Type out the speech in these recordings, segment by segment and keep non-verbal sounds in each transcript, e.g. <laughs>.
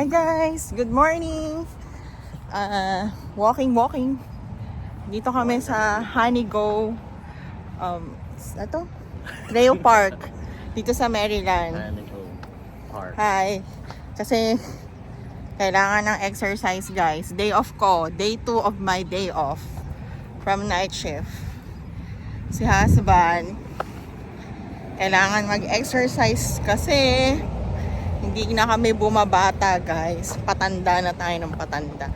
Hi guys! Good morning! Uh, walking, walking. Dito kami sa Honey Go um, ano? Leo Park. Dito sa Maryland. Manico Park. Hi! Kasi kailangan ng exercise guys. Day off ko. Day 2 of my day off. From night shift. Si husband, kailangan mag-exercise kasi hindi na kami bumabata guys. Patanda na tayo ng patanda.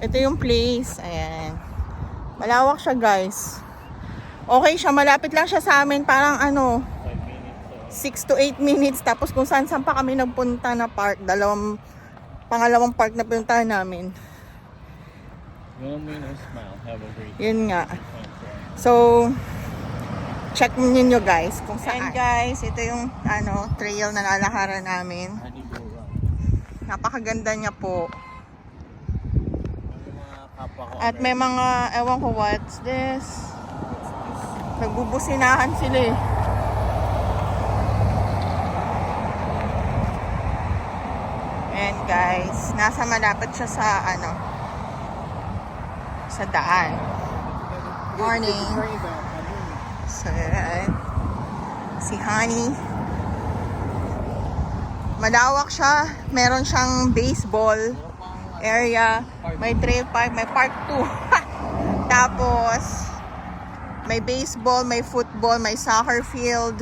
Ito yung place. Ayan. Malawak siya guys. Okay siya. Malapit lang siya sa amin. Parang ano, 5 minutes. 6 to 8 minutes. Tapos kung saan saan pa kami nagpunta na park. Dalawang, pangalawang park na punta namin. Smile. Have a great Yun nga. So, check ninyo guys kung saan. And guys, ito yung ano, trail na lalakaran namin. Napakaganda niya po. At may mga, ewan ko what's this. Nagbubusinahan sila eh. And guys, nasa malapit siya sa ano, sa daan. Morning. So, yan. Si Honey. Malawak siya. Meron siyang baseball area. May trail park. May park 2. <laughs> Tapos, may baseball, may football, may soccer field.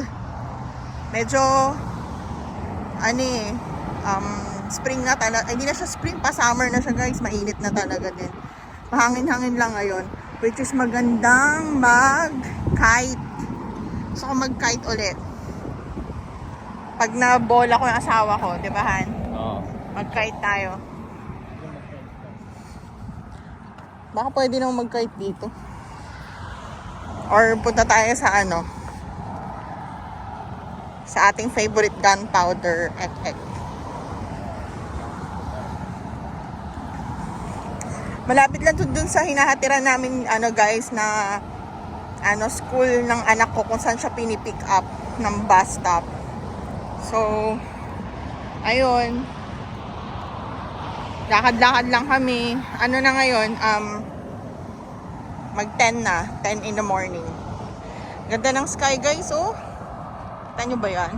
Medyo, ano eh, um, spring na talaga. Hindi na siya spring pa, summer na siya guys. Mainit na talaga din. Mahangin-hangin lang ngayon. Which is magandang mag-kite. Gusto ko mag-kite ulit. Pag nabola ko yung asawa ko, di ba Han? Oo. Mag-kite tayo. Baka pwede nang mag-kite dito. Or punta tayo sa ano, sa ating favorite gunpowder ek ek. Malapit lang to dun sa hinahatiran namin ano guys na ano school ng anak ko kung saan siya pinipick up ng bus stop. So, ayun. Lakad-lakad lang kami. Ano na ngayon, um, mag 10 na, 10 in the morning. Ganda ng sky guys, oh. Kita nyo ba yan?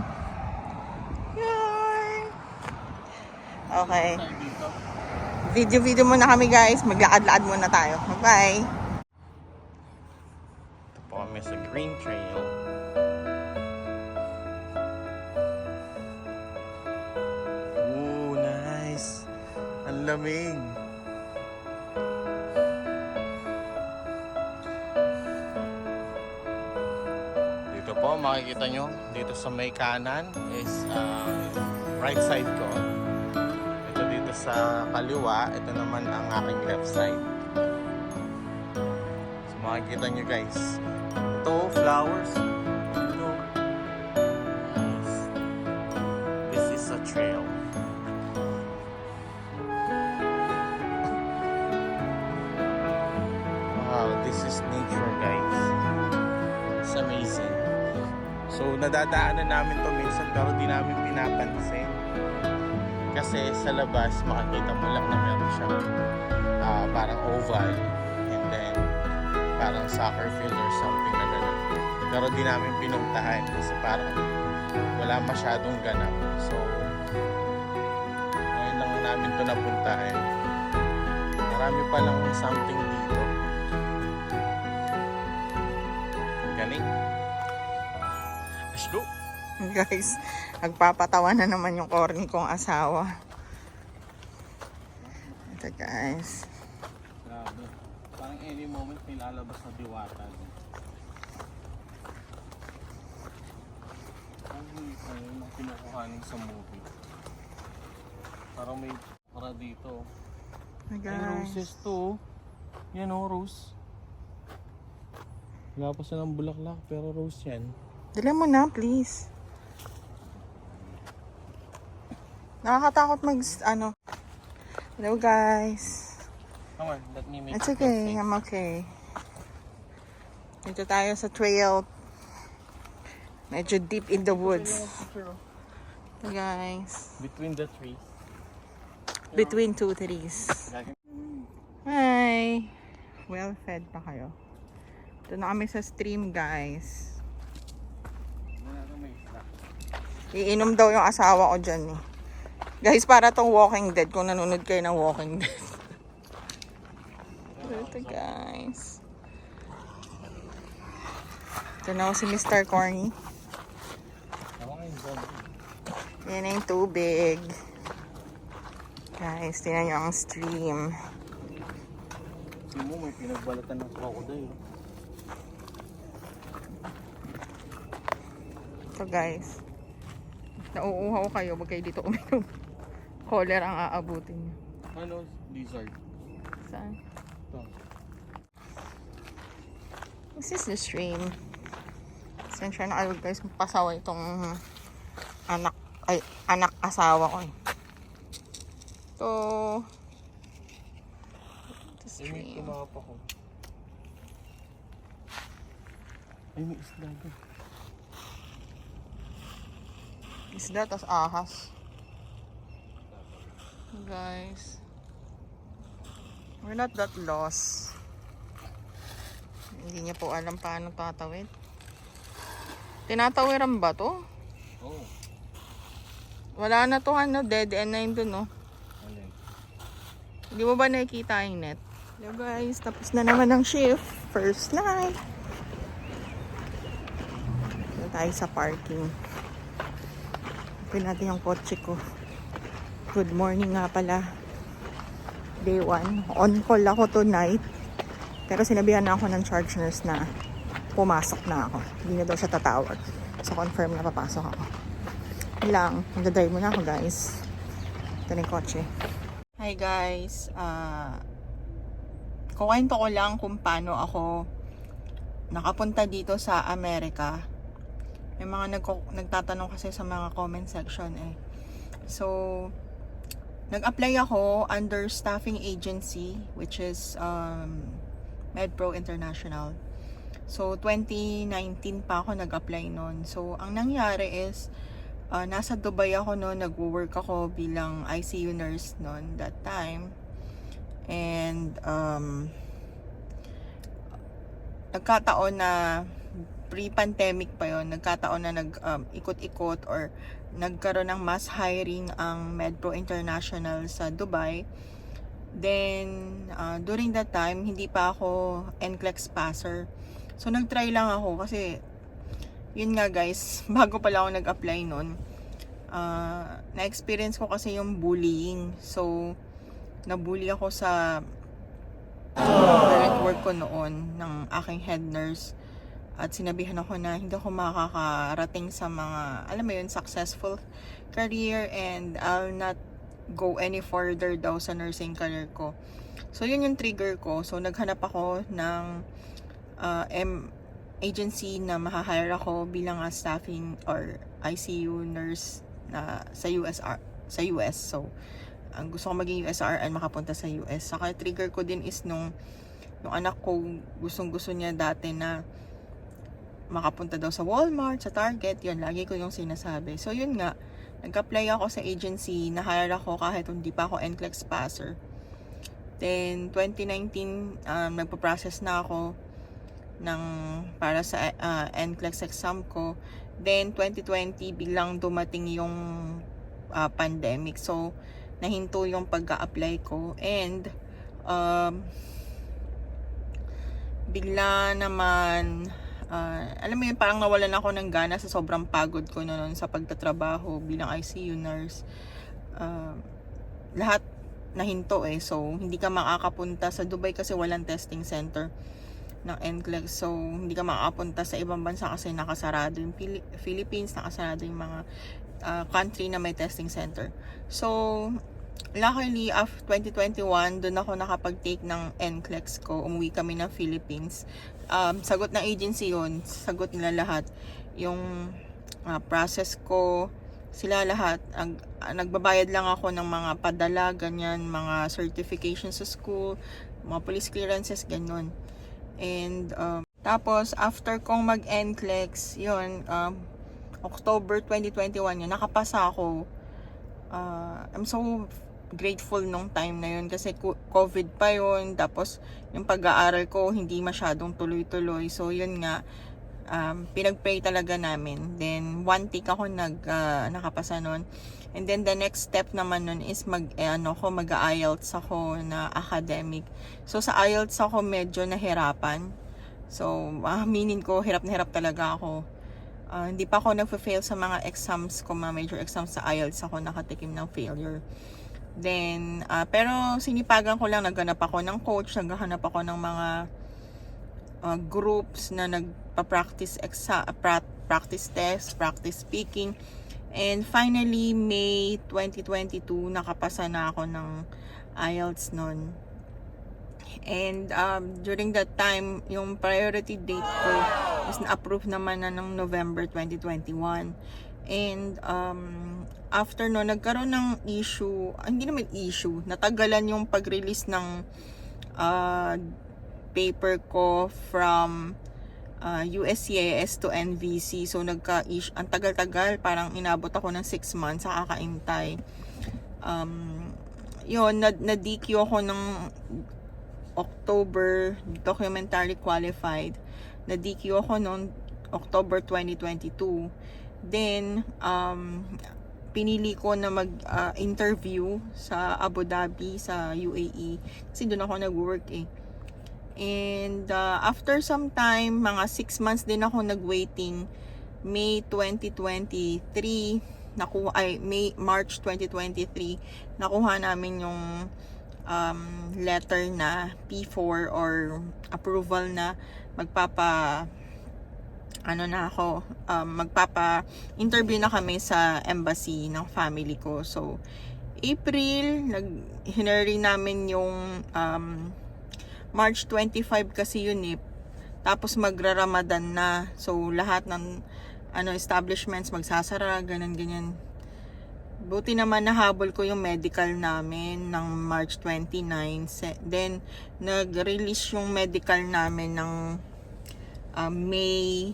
Yan. Okay. Video-video muna kami guys. Maglakad-lakad muna tayo. Bye-bye. Kami sa Green Trail. Ooh, nice. Ang lamig. Dito po, makikita nyo, dito sa may kanan is uh, right side ko. Ito dito sa kaliwa, ito naman ang aking left side. So makikita nyo guys, ito flowers. Ito. This is a trail. Wow, this is nature guys. It's amazing. So nadadaanan namin to minsan pero di namin pinapansin. Kasi sa labas makikita mo lang na meron siyang ah, parang oval parang soccer field or something na gano'n. Pero di namin pinuntahan kasi parang wala masyadong ganap. So, ngayon lang namin to napuntahan. Marami pa lang something dito. Galing. Let's go! Guys, nagpapatawa na naman yung corny kong asawa. Ito guys. Grabe. Parang any moment may lalabas na diwata. Parang ano yung kinukuhanin sa movie. Parang may para dito. Hi guys. roses to. oh. Yan o, rose. Wala pa silang bulaklak pero rose yan. Dali mo na, please. Nakakatakot mag, ano. Hello guys. Come on, let me make It's okay, I'm okay. Dito tayo sa trail. Medyo deep in the woods. Hey guys. Between the trees. between two trees. Hi! Well fed pa kayo. Ito na kami sa stream, guys. Iinom daw yung asawa ko dyan eh. Guys, para tong Walking Dead kung nanonood kayo ng Walking Dead. <laughs> Ito guys. Ito na si Mr. Corny. Yan na yung tubig. Guys, tingnan nyo ang stream. Tingnan mo, may pinagbalatan ng crocodile. Ito guys. Nauuhaw kayo, wag kayo dito uminom. Cholera ang aabutin nyo. Ano? Lizard. Saan? Ito. This is the stream. Sensya na kayo guys, pasawa itong anak, ay, anak asawa ko eh. May stream. tumapa ko. Ay, may isla doon. Isda, tas ahas. Guys. We're not that lost. Hindi niya po alam paano tatawid. Tinatawiran ba to? Oo. Oh. Wala na to ano, dead end na yun dun, no? Alin? Hindi mo ba nakikita yung net? Hello guys, tapos na naman ang shift. First night. Dito tayo sa parking. Open natin yung kotse ko. Good morning nga pala. Day 1. On call ako tonight. Pero sinabihan na ako ng charge nurse na pumasok na ako. Hindi na daw siya tatawag. So confirm na papasok ako. Yun lang. Magdadrive muna ako guys. Ito na yung kotse. Hi guys, ah kukwento ko lang kung paano ako nakapunta dito sa Amerika. May mga nagko- nagtatanong kasi sa mga comment section eh. So, nag-apply ako under staffing agency which is um, MedPro International. So, 2019 pa ako nag-apply noon. So, ang nangyari is, ah, nasa Dubai ako noon, nagwo-work ako bilang ICU nurse noon that time. And um, nagkataon na pre-pandemic pa yon nagkataon na nag um, ikot-ikot or nagkaroon ng mass hiring ang MedPro International sa Dubai. Then, uh, during that time, hindi pa ako NCLEX passer. So, nag-try lang ako kasi, yun nga guys, <laughs> bago pala ako nag-apply nun, uh, na-experience ko kasi yung bullying. So, nabully ako sa current work ko noon ng aking head nurse at sinabihan ako na hindi ako makakarating sa mga, alam mo yun, successful career and I'll not go any further daw sa nursing career ko. So, yun yung trigger ko. So, naghanap ako ng uh, M agency na mahahire ako bilang a staffing or ICU nurse na sa USR sa US. So, ang gusto ko maging USRN makapunta sa US. Saka trigger ko din is nung yung anak ko gustong gusto niya dati na makapunta daw sa Walmart, sa Target, yun, lagi ko yung sinasabi. So, yun nga, nag-apply ako sa agency, na-hire ako kahit hindi pa ako NCLEX passer. Then, 2019, um, nagpa-process na ako ng, para sa uh, NCLEX exam ko. Then, 2020, biglang dumating yung uh, pandemic. So, nahinto yung pag-apply ko. And, um, bigla naman, uh, alam mo yun, parang nawalan ako ng gana sa sobrang pagod ko noon sa pagtatrabaho bilang ICU nurse. Uh, lahat nahinto eh. So, hindi ka makakapunta sa Dubai kasi walang testing center ng NCLEX. So, hindi ka makakapunta sa ibang bansa kasi nakasarado yung Pili- Philippines, nakasarado yung mga uh, country na may testing center. So, luckily, after 2021, doon ako nakapag-take ng NCLEX ko. Umuwi kami ng Philippines. Um, sagot ng agency yun. Sagot nila lahat. Yung uh, process ko, sila lahat. Ag, nagbabayad lang ako ng mga padala, ganyan, mga certification sa school, mga police clearances, ganyan. And, um, tapos, after kong mag-NCLEX, yun, um, October 2021 yun, nakapasa ako. Uh, I'm so grateful nung time na yun kasi co- COVID pa yun. Tapos yung pag-aaral ko hindi masyadong tuloy-tuloy. So yun nga, um, pinag-pray talaga namin. Then one take ako nag, ah, nakapasa nun. And then the next step naman nun is mag, eh, ano ko, mag-IELTS ako na academic. So sa IELTS ako medyo nahirapan. So, aminin ko, hirap na hirap talaga ako. Ah, hindi pa ako nagfa-fail sa mga exams ko, mga major exams sa IELTS ako nakatikim ng failure. Then, ah, pero sinipagan ko lang, naghanap ako ng coach, naghahanap ako ng mga ah, groups na nagpa-practice exa- pra- practice test, practice speaking. And finally, May 2022, nakapasa na ako ng IELTS noon. And um, during that time, yung priority date ko is na-approve naman na ng November 2021. And um, after no, nagkaroon ng issue, ah, hindi naman issue, natagalan yung pag-release ng uh, paper ko from uh, USCIS to NVC. So, nagka ang tagal-tagal, parang inabot ako ng 6 months sa kakaintay. Um, yun, na, na-DQ ako ng October, documentary qualified. Na-DQ ako noong October 2022. Then, um, pinili ko na mag-interview sa Abu Dhabi, sa UAE. Kasi doon ako nag-work eh. And uh, after some time, mga 6 months din ako nag-waiting. May 2023, nakuha, ay, May, March 2023, nakuha namin yung um, letter na P4 or approval na magpapa ano na ako, um, magpapa interview na kami sa embassy ng family ko. So, April, nag hinari namin yung um, March 25 kasi yun eh. Tapos magra-Ramadan na. So, lahat ng ano establishments magsasara, ganun ganyan. Buti naman nahabol ko yung medical namin ng March 29. Se- Then, nag-release yung medical namin ng uh, May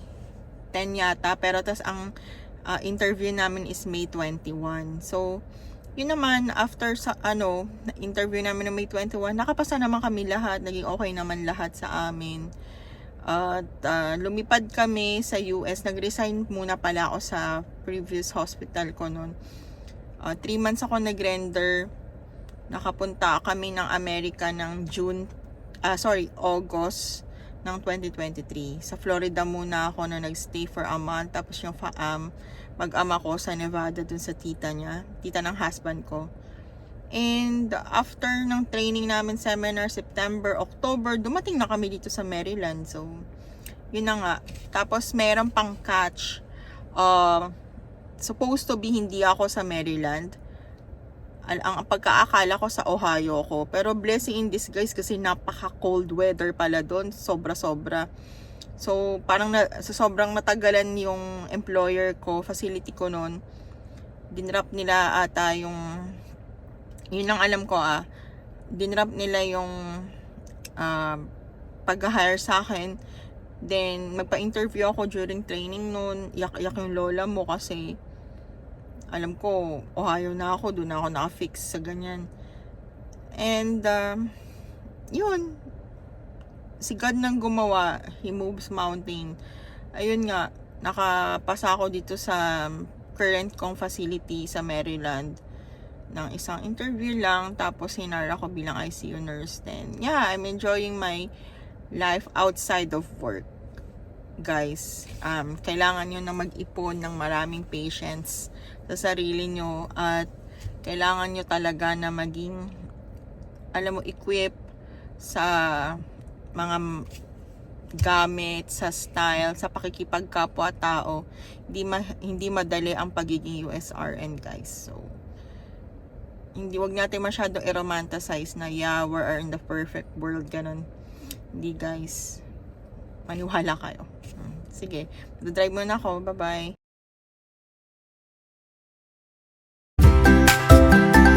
10 yata. Pero tas ang uh, interview namin is May 21. So, yun naman, after sa ano, interview namin ng May 21, nakapasa naman kami lahat. Naging okay naman lahat sa amin. At uh, lumipad kami sa US. Nag-resign muna pala ako sa previous hospital ko noon. Uh, three months ako nag-render. Nakapunta kami ng Amerika ng June, ah sorry, August ng 2023. Sa Florida muna ako na nagstay for a month. Tapos yung um, mag-ama ko sa Nevada dun sa tita niya. Tita ng husband ko. And after ng training namin seminar, September, October, dumating na kami dito sa Maryland. So, yun na nga. Tapos meron pang catch. Uh, supposed to be hindi ako sa Maryland. Al- ang pagkaakala ko sa Ohio ko. Pero blessing in disguise kasi napaka cold weather pala doon. Sobra-sobra. So, parang na, sa sobrang matagalan yung employer ko, facility ko noon, dinrap nila ata yung, yun lang alam ko ah, dinrap nila yung uh, pag-hire sa akin. Then, magpa-interview ako during training noon. Iyak-iyak yung lola mo kasi alam ko, Ohio na ako, doon na ako naka-fix sa ganyan. And, um, yun, si God nang gumawa, He moves mountain. Ayun nga, nakapasa ako dito sa current kong facility sa Maryland ng isang interview lang tapos hinara ko bilang ICU nurse then yeah I'm enjoying my life outside of work guys um, kailangan nyo na mag-ipon ng maraming patience sa sarili nyo at kailangan nyo talaga na maging alam mo equip sa mga gamit, sa style, sa pakikipagkapwa tao, hindi ma- hindi madali ang pagiging USRN, guys. So, hindi wag natin masyado i-romanticize na yeah, we are in the perfect world, ganun. Hindi, guys. Maniwala kayo. Hmm. Sige, drive muna ako. Bye-bye.